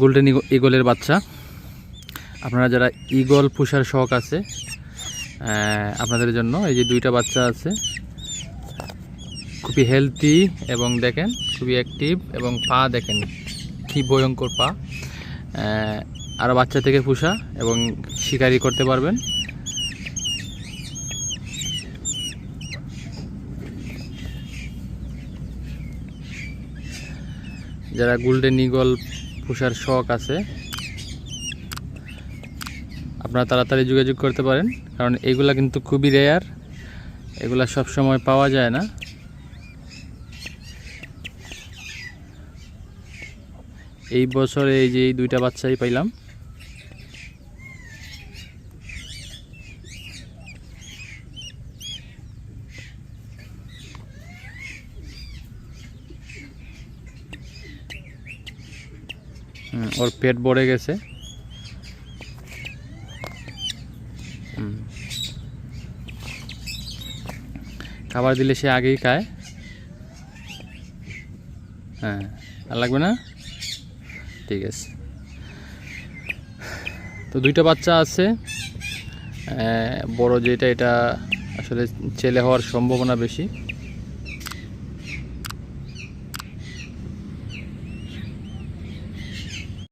Golden ইগলের বাচ্চা। আপনারা যারা ইগল পুষার শখ আছে আপনাদের জন্য এই যে দুইটা বাচ্চা আছে, খুবই হেলদি এবং দেখেন খুবই অ্যাক্টিভ এবং পা দেখেন কি ভয়ঙ্কর পা। আরও বাচ্চা থেকে পুষা এবং শিকারি করতে পারবেন। যারা গোল্ডেন ইগল পুষার শখ আছে। আপনারা তাড়াতাড়ি যোগাযোগ করতে পারেন, কারণ এগুলা কিন্তু খুবই রেয়ার এগুলা সব সময় পাওয়া যায় না। এই বছরে এই যে এই দুইটা বাচ্চাই পাইলাম। ওর পেট ভরে গেছে। খাবার দিলে সে আগেই খায়। হ্যাঁ আর লাগবে না? ঠিক আছে। তো দুইটা বাচ্চা আছে। বড় যেটা, এটা আসলে ছেলে হওয়ার সম্ভাবনা বেশি।